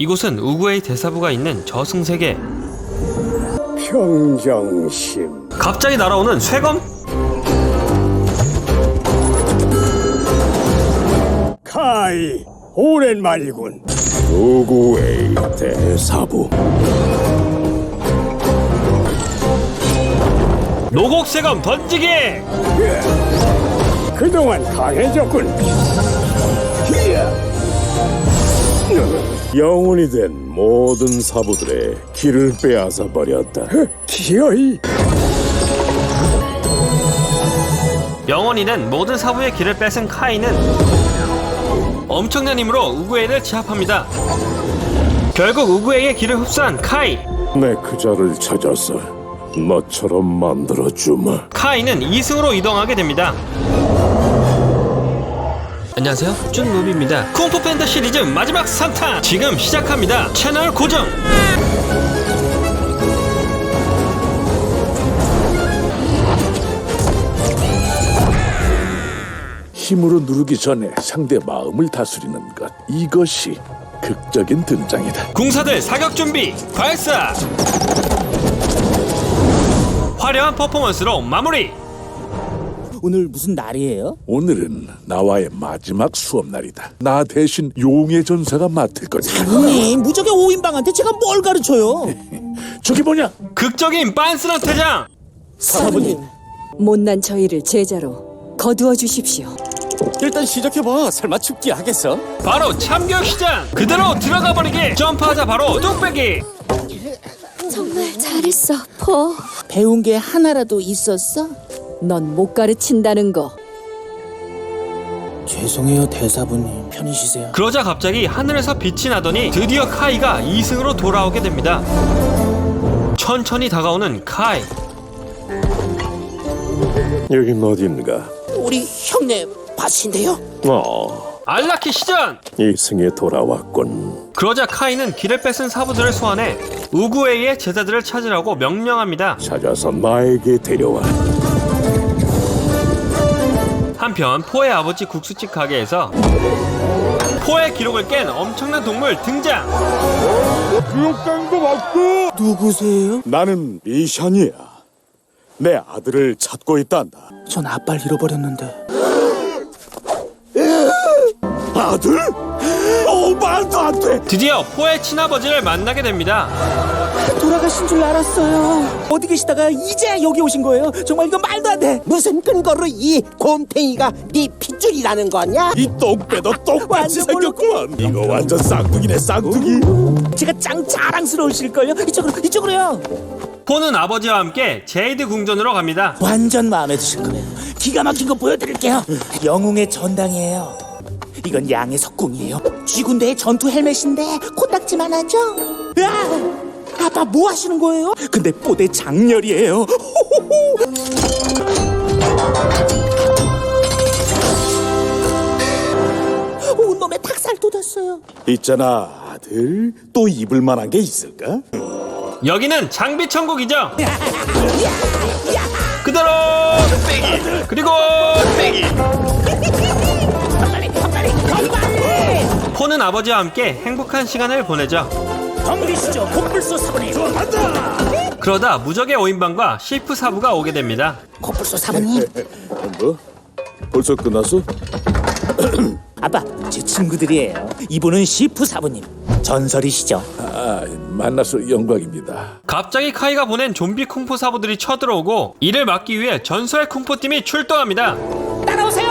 이곳은 우구에이 대사부가 있는 저승세계. 평정심 갑자기 날아오는 쇠검? 카이 오랜만이군 누구의 대사부 노곡 쇠검 던지기! 그동안 강해졌군 영혼이 된 모든 사부들의 길을 빼앗아 버렸다 기어이 영원히 된 모든 사부의 길을 뺏은 카이는 엄청난 힘으로 우구에이를 제압합니다. 결국 우구에이의 길을 흡수한 카이. 내 그자를 찾아서 너처럼 만들어 주마 카이는 2승으로 이동하게 됩니다. 안녕하세요. 쭌노비입니다. 쿵푸 팬더 시리즈 마지막 3탄 지금 시작합니다. 채널 고정. 힘으로 누르기 전에 상대 마음을 다스리는 것 이것이 극적인 등장이다. 궁사들 사격 준비 발사. 화려한 퍼포먼스로 마무리. 오늘 무슨 날이에요? 오늘은 나와의 마지막 수업 날이다. 나 대신 용의 전사가 맡을 거지. 형님 무적의 오인방한테 제가 뭘 가르쳐요? 저기 뭐냐? 극적인 빤스런 퇴장. 사부님 못난 저희를 제자로 거두어 주십시오. 일단 시작해봐 설마 죽기 하겠어? 바로 참교 시장 그대로 들어가 버리기 점프하자 바로 뚝배기 정말 잘했어, 포. 배운 게 하나라도 있었어? 넌 못 가르친다는 거. 죄송해요 대사부님. 편히 쉬세요. 그러자 갑자기 하늘에서 빛이 나더니 드디어 카이가 2승으로 돌아오게 됩니다. 천천히 다가오는 카이. 여긴 어딘가 우리 형네 밭인데요? 어 알라키 시전! 이승에 돌아왔군. 그러자 카이는 길을 뺏은 사부들을 소환해 우구에이의 제자들을 찾으라고 명령합니다. 찾아서 나에게 데려와 한편 포의 아버지 국수집 가게에서 포의 기록을 깬 엄청난 동물 등장. 누구세요? 나는 미션이야. 내 아들을 찾고 있단다. 전 아빠를 잃어버렸는데. 아들? 오 말도 안 돼! 드디어 포의 친아버지를 만나게 됩니다 돌아가신 줄 알았어요 어디 계시다가 이제 여기 오신 거예요? 정말 이거 말도 안 돼 무슨 근거로 이 곰탱이가 네 핏줄이라는 거냐? 이 똥배도 똥같이 완전 생겼구만 이거 완전 쌍둥이네 쌍둥이 제가 짱 자랑스러우실걸요? 이쪽으로 이쪽으로요 포는 아버지와 함께 제이드 궁전으로 갑니다 완전 마음에 드실 거예요. 기가 막힌 거 보여드릴게요. 영웅의 전당이에요. 이건 양의 석궁이에요. 쥐군대의 전투 헬멧인데 코딱지만 하죠? 아! 아빠 뭐 하시는 거예요? 근데 뽀대 장렬이에요. 온몸에 탁살 돋았어요. 있잖아 아들 또 입을 만한 게 있을까? 여기는 장비 천국이죠. 그대로 빼기 그리고 빼기. 포는 아버지와 함께 행복한 시간을 보내죠. 덤비시죠, 코뿔소 사부님. 그러다 무적의 오인방과 시프 사부가 오게 됩니다. 코뿔소 사부님. 뭐? 벌써 끝났어? 아빠, 제 친구들이에요. 이분은 시프 사부님. 전설이시죠. 아, 만나서 영광입니다. 갑자기 카이가 보낸 좀비 쿵푸 사부들이 쳐들어오고 이를 막기 위해 전설의 쿵푸 팀이 출동합니다. 따라오세요!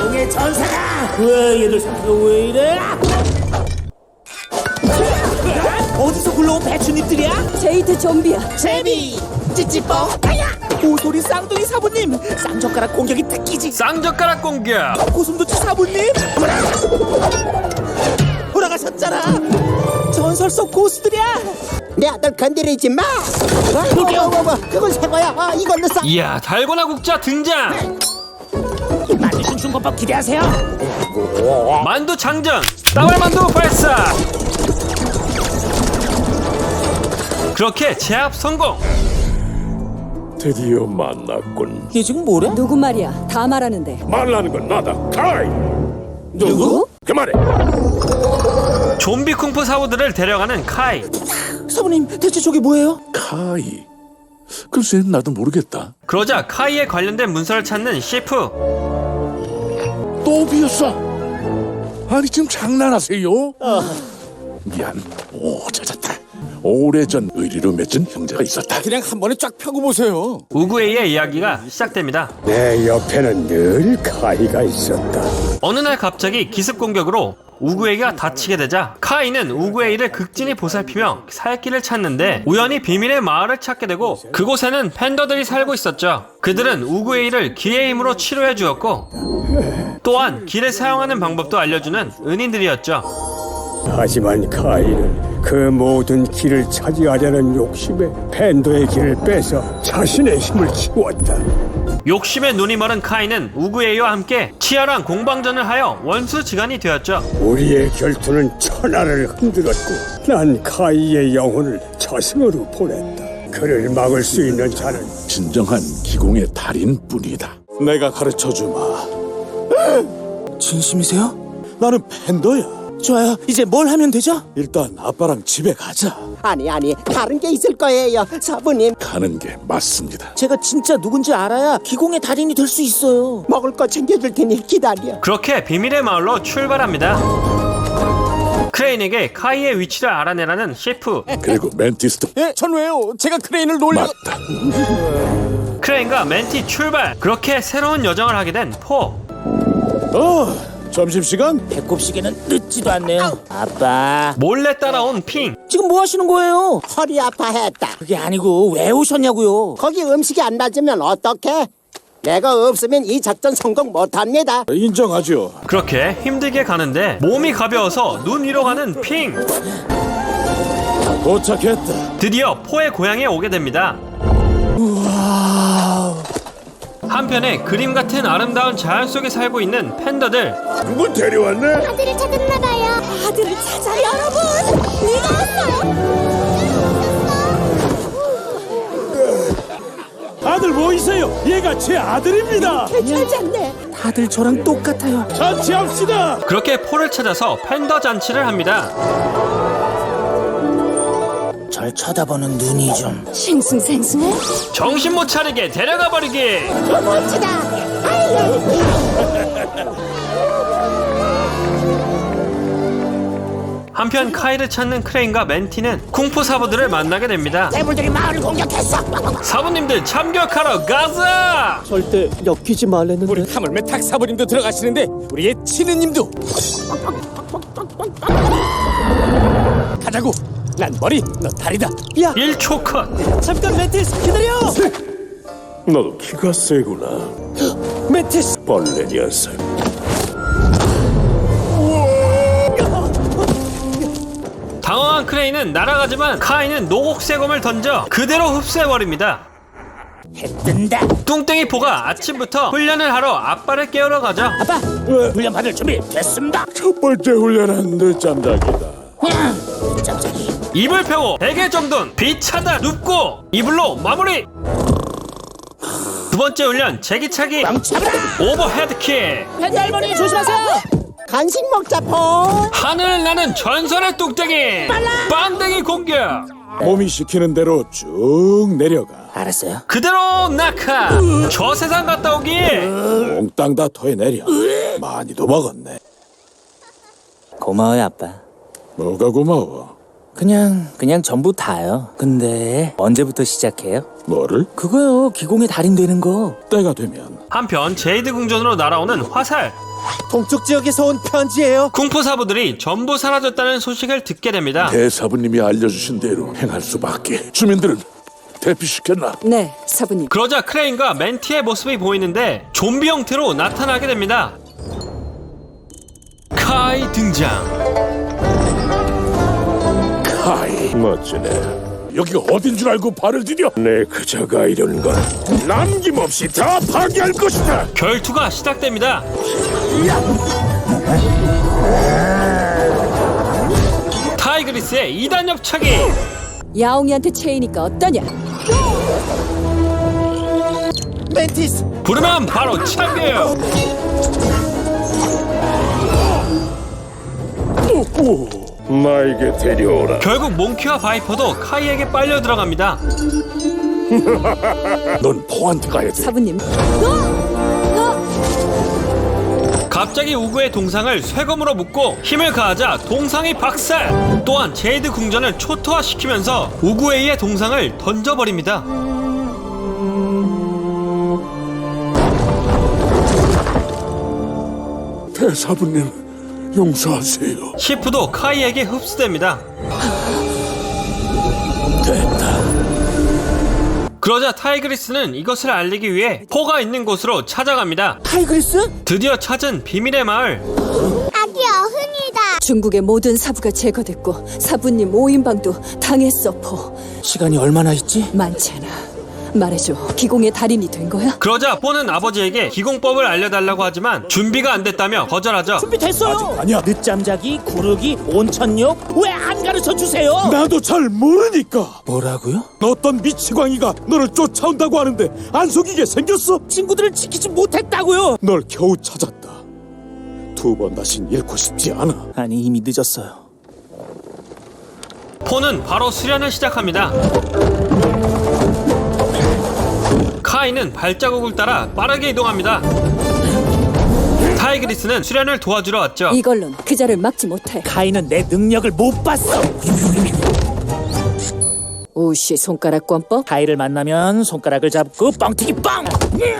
용의 전사가! 왜 얘들 상태가 왜 이래? 굴러온 배추잎들이야? 제이드 좀비야. 제비 찌찌뽕 아야 오소리 쌍둥이 사부님! 쌍젓가락 공격이 특기지! 쌍젓가락 공격. 고슴도치 사부님! 돌아가셨잖아! 전설 속 고수들이야! 내 아들 건드리지 마 어, 어, 어, 어, 그건 새 거야 어, 이걸로 싸 이야 달고나 국자 등장. 만드신 중국법 기대하세요! 만두 장전. 따발만두 발사. 그렇게 제압 성공. 드디어 만났군 얘 지금 뭐래? 누구 말이야? 다 말하는데. 말하는 건 나다 카이 누구? 그만해 좀비 쿵푸 사부들을 데려가는 카이. 사부님 대체 저게 뭐예요? 카이. 글쎄 나도 모르겠다. 그러자 카이에 관련된 문서를 찾는 시프. 또 비었어. 아니 지금 장난하세요? 미안. 오 찾았다. 오래전 의리로 맺은 형제가 있었다. 그냥 한 번에 쫙 펴고 보세요. 우구에이의 이야기가 시작됩니다. 내 옆에는 늘 카이가 있었다. 어느 날 갑자기 기습 공격으로 우구에이가 다치게 되자 카이는 우구에이를 극진히 보살피며 살 길을 찾는데 우연히 비밀의 마을을 찾게 되고 그곳에는 팬더들이 살고 있었죠. 그들은 우구에이를 기의 힘으로 치료해 주었고 또한 길을 사용하는 방법도 알려주는 은인들이었죠. 하지만 카이는 그 모든 길을 차지하려는 욕심에 팬더의 길을 빼서 자신의 힘을 키웠다. 욕심에 눈이 멀은 카이는 우구에이와 함께 치열한 공방전을 하여 원수지간이 되었죠. 우리의 결투는 천하를 흔들었고 난 카이의 영혼을 저승으로 보냈다. 그를 막을 수 있는 자는 진정한 기공의 달인뿐이다. 내가 가르쳐 주마. 진심이세요? 나는 팬더야. 좋아요. 이제 뭘 하면 되죠? 일단 아빠랑 집에 가자. 아니 아니 다른 게 있을 거예요, 사부님. 가는 게 맞습니다. 제가 진짜 누군지 알아야 기공의 달인이 될 수 있어요. 먹을 거 챙겨줄 테니 기다려. 그렇게 비밀의 마을로 출발합니다. 크레인에게 카이의 위치를 알아내라는 셰프 그리고 멘티스트 예, 전 왜요? 제가 크레인을 놀려. 맞다. 크레인과 멘티 출발 그렇게 새로운 여정을 하게 된 포 어, 점심시간? 배꼽 시계는 늦지도 않네요. 아빠, 몰래 따라온 핑 지금 뭐 하시는 거예요? 허리 아파했다. 그게 아니고 왜 오셨냐고요? 거기 음식이 안 맞으면 어떡해? 내가 없으면 이 작전 성공 못합니다. 인정하죠. 그렇게 힘들게 가는데 몸이 가벼워서 눈 위로 가는 핑 도착했다. 드디어 포의 고향에 오게 됩니다 한편에 그림 같은 아름다운 자연 속에 살고 있는 팬더들 누굴 데려왔네? 아들을 찾았나 봐요. 아들을 찾아 여러분. 네가 왔어요. 아들 뭐 있어요? 얘가 제 아들입니다. 잘 잤네. 다들 저랑 똑같아요. 잔치합시다. 그렇게 포를 찾아서 팬더 잔치를 합니다 절 쳐다보는 눈이 좀. 싱숭생숭해. 정신 못 차리게 데려가 버리기 멋지다. 한편 카이를 찾는 크레인과 멘티는 쿵푸 사부들을 만나게 됩니다 대물들이 마을을 공격했어. 사부님들 참격하러 가자 절대 엮이지 말랬는데. 우리 하물며 탁 사부님도 들어가시는데 우리의 치느님도 가자고. 난 머리, 너 다리다. 1초 컷 잠깐 멘티스 기다려. 너도 키가 세구나. 멘티스. 벌레 녀석. 당황한 크레인은 날아가지만 카이는 노곡세검을 던져 그대로 흡수해버립니다 뜬다. 뚱땡이 포가 아침부터 훈련을 하러 아빠를 깨우러 가죠 아빠, 훈련 받을 준비 됐습니다. 첫 번째 훈련은 늦잠자기다. 깜짝이. 입을 펴고 베개 정돈 비차다 눕고 이불로 마무리 두 번째 훈련 제기차기 오버헤드킥 팬 할머니 조심하세요. 간식 먹자 포. 하늘을 나는 전설의 뚱땡이 빵댕이 공격 몸이 시키는 대로 쭉 내려가. 알았어요. 그대로 낙하 저 세상 갔다 오기 몽땅 다 토해내려. 많이도 먹었네. 고마워요 아빠. 뭐가 고마워. 그냥 그냥 전부 다요. 근데 언제부터 시작해요? 뭐를? 그거요 기공의 달인 되는 거. 때가 되면 한편 제이드 궁전으로 날아오는 화살 동쪽 지역에서 온 편지예요. 쿵푸 사부들이 전부 사라졌다는 소식을 듣게 됩니다 대사부님이 알려주신 대로 행할 수밖에. 주민들은 대피시켰나? 네, 사부님. 그러자 크레인과 멘티의 모습이 보이는데 좀비 형태로 나타나게 됩니다. 카이 등장. 멋지네. 여기가 어딘 줄 알고 발을 디뎌? 내 그자가 이런 건 남김없이 다 파괴할 것이다. 결투가 시작됩니다. 타이그리스의 2단 옆차기. 야옹이한테 채이니까 어떠냐? 멘티스. 부르면 바로 참겨요. 나에게 데려오라. 결국 몽키와 바이퍼도 카이에게 빨려 들어갑니다. 넌 포한테 가야 돼. 사부님, 갑자기 우구의 동상을 쇠검으로 묶고 힘을 가하자 동상이 박살! 또한 제이드 궁전을 초토화시키면서 우구에이의 동상을 던져버립니다. 대사부님, 용서하세요. 시프도 카이에게 흡수됩니다. 그러자 타이그리스는 이것을 알리기 위해 포가 있는 곳으로 찾아갑니다. 타이그리스? 드디어 찾은 비밀의 마을. 아기 어흥이다. 중국의 모든 사부가 제거됐고 사부님 5인방도 당했어 포. 시간이 얼마나 있지? 많잖아. 말해줘, 기공의 달인이 된 거야? 그러자 포는 아버지에게 기공법을 알려달라고 하지만 준비가 안 됐다며 거절하죠. 준비됐어요. 아니야. 늦잠 자기, 구르기, 온천욕 왜 안 가르쳐 주세요? 나도 잘 모르니까. 뭐라고요? 어떤 미치광이가 너를 쫓아온다고 하는데 안 속이게 생겼어? 친구들을 지키지 못했다고요. 널 겨우 찾았다. 두 번 다신 잃고 싶지 않아. 아니 이미 늦었어요. 포는 바로 수련을 시작합니다. 카이는 발자국을 따라 빠르게 이동합니다. 타이그리스는 수련을 도와주러 왔죠. 이걸론 그자를 막지 못해. 카이는 내 능력을 못 봤어. 오씨 손가락 권법? 카이를 만나면 손가락을 잡고 뻥튀기 빵.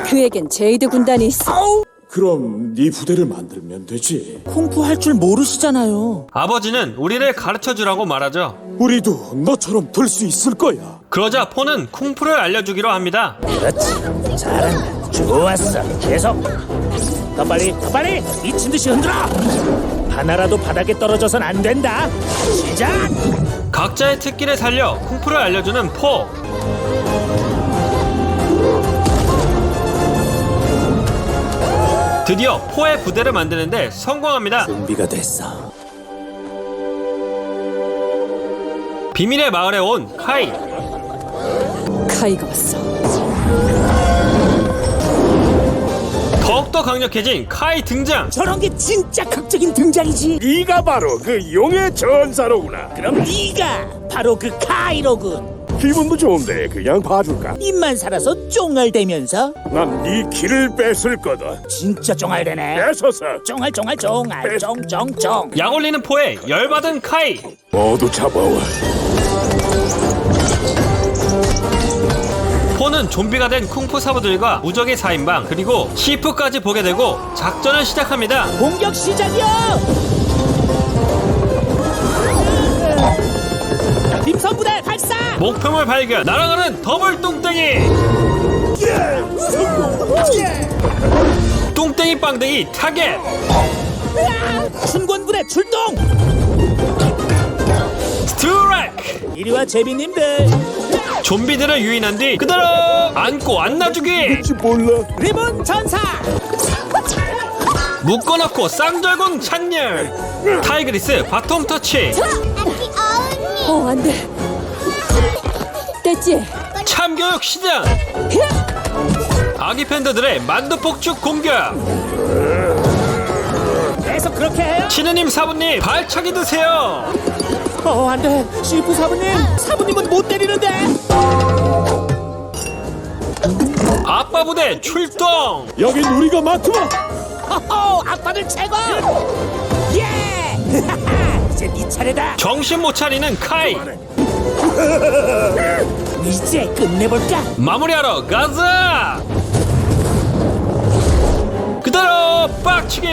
그에겐 제이드 군단이 있어. 그럼 네 부대를 만들면 되지. 콩푸 할 줄 모르시잖아요. 아버지는 우리를 가르쳐 주라고 말하죠. 우리도 너처럼 될 수 있을 거야. 그러자 포는 쿵푸를 알려주기로 합니다. 그렇지. 잘한다. 좋았어. 계속. 더 빨리, 더 빨리. 미친 듯이 흔들어. 하나라도 바닥에 떨어져선 안 된다. 시작. 각자의 특기를 살려 쿵푸를 알려주는 포. 드디어 포의 부대를 만드는데 성공합니다. 준비가 됐어. 비밀의 마을에 온 카이. 카이가 왔어. 더욱더 강력해진 카이 등장. 저런 게 진짜 극적인 등장이지. 네가 바로 그 용의 전사로구나. 그럼 네가 바로 그 카이로군. 기분도 좋은데 그냥 봐줄까? 입만 살아서 쫑알대면서 난네 길을 뺏을 거다. 진짜 쫑알대네. 뺏어서 쫑알 쫑알 쫑알 쫑쫑쫑. 약 올리는 포에 열받은 카이. 모두 잡아와. 는 좀비가 된 쿵푸 사부들과 무적의 4인방 그리고 시프까지 보게 되고 작전을 시작합니다. 공격 시작이요. 림선부대 발사. 목표물 발견 날아가는 더블 똥땡이 똥땡이 빵땡이 타겟 춘권 부대 출동. 스트라이크 이리와 제비님들. 좀비들을 유인한 뒤 그대로 안고 안 놔주기 몰라. 리본 전사. 묶어놓고 쌍절곤 찬열 타이그리스 바통 터치. 어, 안 돼. 뗐지? 참교육 시작 아기 팬더들의 만두 폭죽 공격 계속 그렇게 해요. 치느님 사부님 발차기 드세요 어 안돼. 시프 사부님. 사부님은 못 때리는데. 부대 출동 여긴 우리가 맡으마. 허허 아빠들 최고. 예. 이제 네 차례다. 정신 못 차리는 카이 이제 끝내볼까? 마무리하러 가자 그대로 빡치기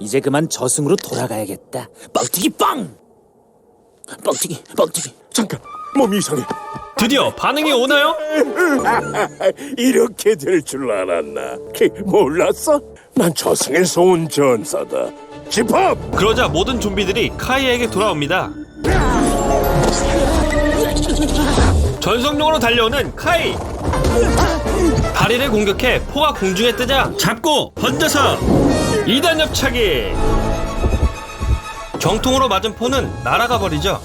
이제 그만 저승으로 돌아가야겠다. 뻥튀기 빵. 뻥튀기 뻥튀기. 잠깐, 몸이 이상해. 드디어 반응이 오나요? 이렇게 될 줄 알았나? 키, 몰랐어? 난 저승에서 온 전사다. 집합! 그러자 모든 좀비들이 카이에게 돌아옵니다 전속력으로 달려오는 카이 다리를 공격해 포가 공중에 뜨자 잡고 던져서 2단 옆차기 정통으로 맞은 포는 날아가 버리죠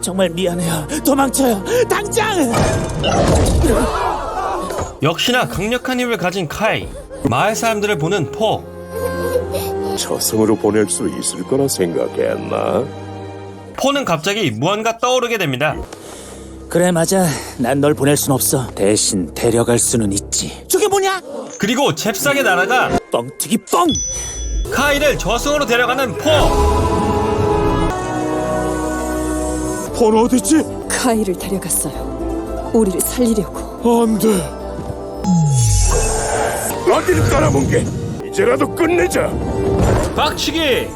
정말 미안해요. 도망쳐요. 당장. 역시나 강력한 힘을 가진 카이 마을 사람들을 보는 포. 저승으로 보낼 수 있을 거라 생각했나? 포는 갑자기 무언가 떠오르게 됩니다. 그래 맞아 난 널 보낼 순 없어 대신 데려갈 수는 있지 저게 뭐냐 그리고 잽싸게 날아가 뻥튀기 뻥 카이를 저승으로 데려가는 포. 폰 어딨지? 카이를 데려갔어요. 우리를 살리려고. 안 돼. 어디를 깔아본 게 이제라도 끝내자. 빡치기!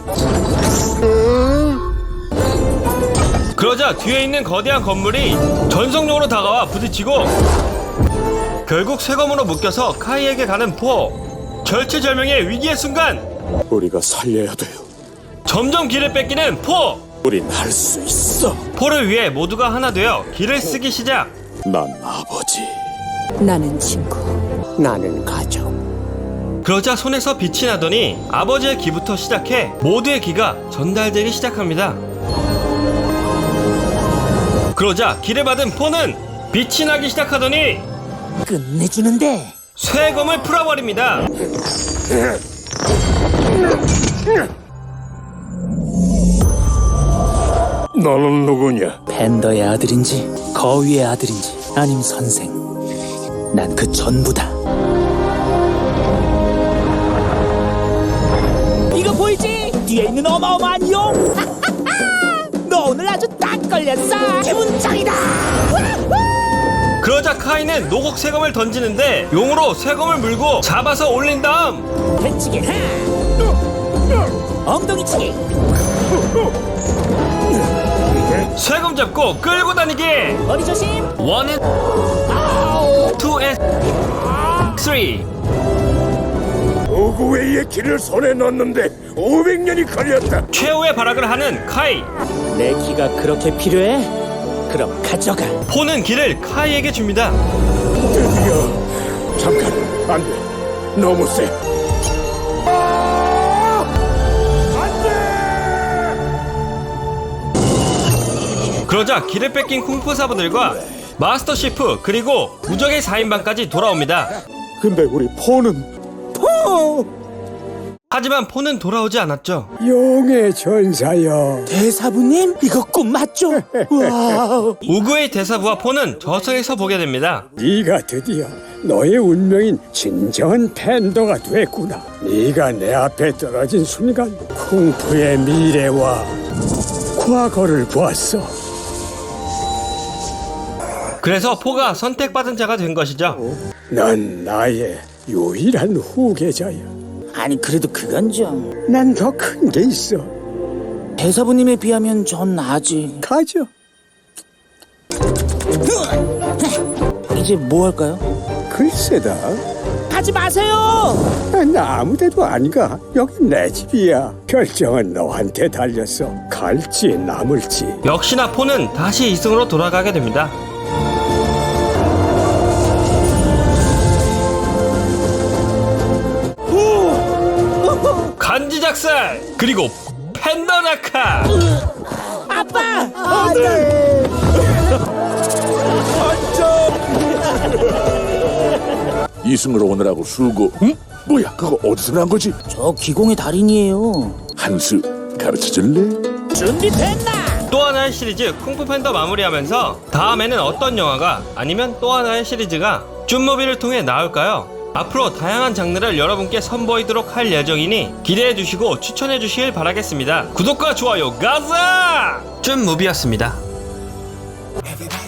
그러자 뒤에 있는 거대한 건물이 전속력으로 다가와 부딪히고 결국 쇠검으로 묶여서 카이에게 가는 포 절체절명의 위기의 순간 우리가 살려야 돼요. 점점 길을 뺏기는 포 우린 할 수 있어. 포를 위해 모두가 하나 되어 길을 쓰기 시작 난 아버지. 나는 친구. 나는 가족. 그러자 손에서 빛이 나더니 아버지의 기부터 시작해 모두의 기가 전달되기 시작합니다. 그러자 기를 받은 포는 빛이 나기 시작하더니 끝내주는데 쇠검을 풀어버립니다. 너는 누구냐? 팬더의 아들인지 거위의 아들인지 아님 선생. 난 그 전부다. 이거 보이지? 뒤에 있는 어마어마한 용! 너 오늘 아주 딱 걸렸어! 기분 짱이다! 그러자 카이는 노곡 쇠검을 던지는데 용으로 쇠검을 물고 잡아서 올린 다음 배치기 엉덩이 치기 쇠검 잡고 끌고 다니기 머리 조심 원은 투에 쓰리 오구웨이의 길을 손에 넣었는데 500년이 걸렸다. 최후의 발악을 하는 카이 내 기가 그렇게 필요해? 그럼 가져가 포는 길을 카이에게 줍니다. 드디어 잠깐 안 돼. 너무 세. 그러자 길을 뺏긴 쿵푸 사부들과 마스터 셰프 그리고 무적의 4인방까지 돌아옵니다. 근데 우리 폰은 하지만 포는 돌아오지 않았죠. 용의 전사여. 대사부님 이거 꿈 맞죠? 와우 우구의 대사부와 포는 저승에서 보게 됩니다. 네가 드디어 너의 운명인 진정한 팬더가 됐구나. 네가 내 앞에 떨어진 순간 쿵푸의 미래와 과거를 보았어. 그래서 포가 선택받은 자가 된 것이죠. 넌 나의 유일한 후계자야. 아니 그래도 그건 좀 난 더 큰 게 있어. 대사부님에 비하면 전 아직 가져. 이제 뭐 할까요? 글쎄다. 가지 마세요 난 아무데도 안 가. 여기 내 집이야. 결정은 너한테 달렸어. 갈지 남을지. 역시나 포는 다시 이승으로 돌아가게 됩니다. 간지작살 그리고 팬더나카 이승으로 오느라고 수고. 응? 뭐야? 그거 어디서 난 거지? 저 기공의 달인이에요 한수 가르쳐 줄래? 준비됐나? 또 하나의 시리즈 쿵푸 팬더 마무리하면서 다음에는 어떤 영화가 아니면 또 하나의 시리즈가 쭌무비를 통해 나올까요? 앞으로 다양한 장르를 여러분께 선보이도록 할 예정이니 기대해 주시고 추천해 주시길 바라겠습니다. 구독과 좋아요 가자! 쭌무비였습니다. Everybody